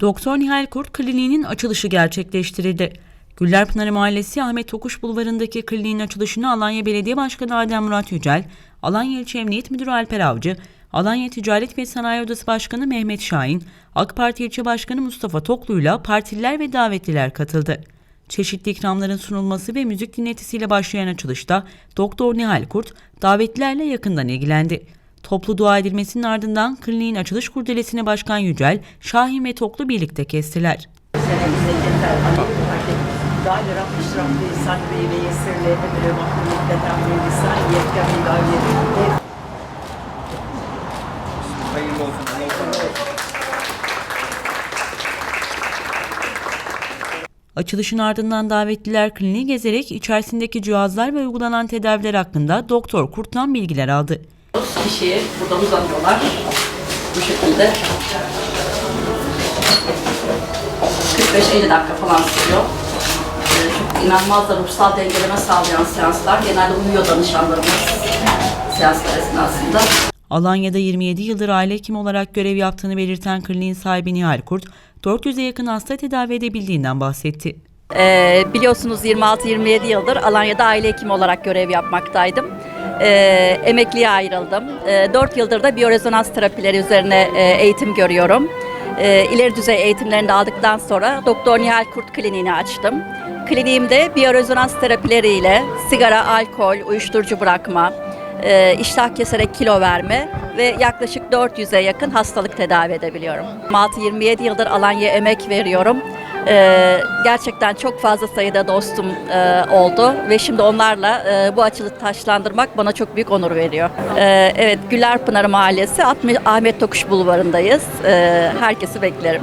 Doktor Nihal Kurt Kliniğinin açılışı gerçekleştirildi. Güllerpınar Mahallesi Ahmet Tokuş Bulvarı'ndaki kliniğin açılışını Alanya Belediye Başkanı Adem Murat Yücel, Alanya İlçe Emniyet Müdürü Alper Avcı, Alanya Ticaret ve Sanayi Odası Başkanı Mehmet Şahin, AK Parti İlçe Başkanı Mustafa Toklu'yla partililer ve davetliler katıldı. Çeşitli ikramların sunulması ve müzik dinletisiyle başlayan açılışta Doktor Nihal Kurt davetlilerle yakından ilgilendi. Toplu dua edilmesinin ardından kliniğin açılış kurdelesini Başkan Yücel, Şahin ve Toklu birlikte kestiler. Açılışın ardından davetliler kliniği gezerek içerisindeki cihazlar ve uygulanan tedaviler hakkında doktor Kurt'tan bilgiler aldı kişiye buradan uzanıyorlar. Bu şekilde. 45-50 dakika falan sürüyor. Ee, Çok inanılmaz da ruhsal dengeleme sağlayan seanslar. Genelde uyuyor danışanlarımız seanslar esnasında. Alanya'da 27 yıldır aile hekimi olarak görev yaptığını belirten kliniğin sahibi Nihal Kurt, 400'e yakın hasta tedavi edebildiğinden bahsetti. Ee, biliyorsunuz 26-27 yıldır Alanya'da aile hekimi olarak görev yapmaktaydım. Ee, emekliye ayrıldım. Ee, 4 yıldır da biyorezonans terapileri üzerine e, eğitim görüyorum. Ee, ileri düzey eğitimlerini de aldıktan sonra Doktor Nihal Kurt Kliniğini açtım. Kliniğimde biyorezonans terapileriyle sigara, alkol, uyuşturucu bırakma, e, iştah keserek kilo verme ve yaklaşık 400'e yakın hastalık tedavi edebiliyorum. 26-27 yıldır Alanya'ya emek veriyorum. Ee, gerçekten çok fazla sayıda dostum e, oldu ve şimdi onlarla e, bu açılı taşlandırmak bana çok büyük onur veriyor. Ee, evet Gülerpınar Mahallesi Ahmet Tokuş Bulvarı'ndayız. Ee, herkesi beklerim.